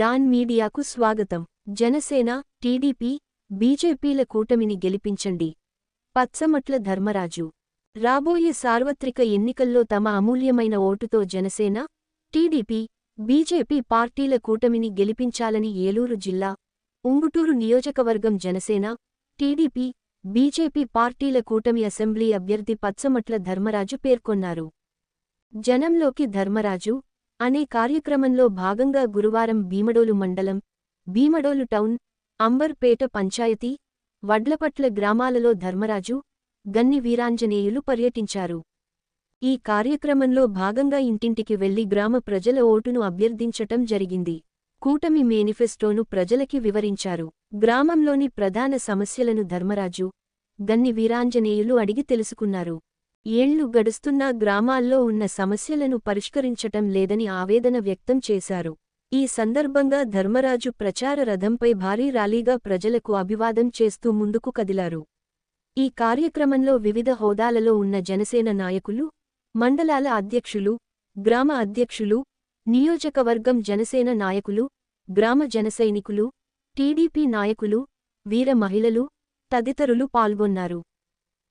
Don మీడియాకు స్వాగతం. Janasena TDP బీజేపీల కూటమిని గెలిపించండి. పచ్చమట్ల ధర్మరాజు. రాబోయే సార్వత్రిక ఎన్నికల్లో తమ అమూల్యమైన ఓటుతో జనసేన టీడీపీ బీజేపీ పార్టీల కూటమిని గెలిపించాలని ఏలూరు జిల్లా ఉంగుటూరు నియోజకవర్గం జనసేన టీడీపీ బీజేపీ పార్టీల కూటమి అసెంబ్లీ అభ్యర్థి పచ్చమట్ల ధర్మరాజు పేర్కొన్నారు. జనంలోకి ధర్మరాజు అనే కార్యక్రమంలో భాగంగా గురువారం భీమడోలు మండలం భీమడోలు టౌన్ అంబర్పేట పంచాయతీ వడ్లపట్ల గ్రామాలలో ధర్మరాజు గన్ని వీరాంజనేయులు పర్యటించారు. ఈ కార్యక్రమంలో భాగంగా ఇంటింటికి వెళ్ళి గ్రామ ప్రజల ఓటును అభ్యర్థించటం జరిగింది. కూటమి మేనిఫెస్టోను ప్రజలకి వివరించారు. గ్రామంలోని ప్రధాన సమస్యలను ధర్మరాజు గన్ని వీరాంజనేయులు అడిగి తెలుసుకున్నారు. ఏళ్ళు గడుస్తున్నా గ్రామాల్లో ఉన్న సమస్యలను పరిష్కరించటం లేదని ఆవేదన వ్యక్తం చేశారు. ఈ సందర్భంగా ధర్మరాజు ప్రచార రథంపై భారీ ర్యాలీగా ప్రజలకు అభివాదం చేస్తూ ముందుకు కదిలారు. ఈ కార్యక్రమంలో వివిధ హోదాలలో ఉన్న జనసేన నాయకులు మండలాల అధ్యక్షులు గ్రామ అధ్యక్షులు నియోజకవర్గం జనసేన నాయకులు గ్రామ జనసైనికులు టీడీపీ నాయకులు వీర మహిళలు తదితరులు పాల్గొన్నారు.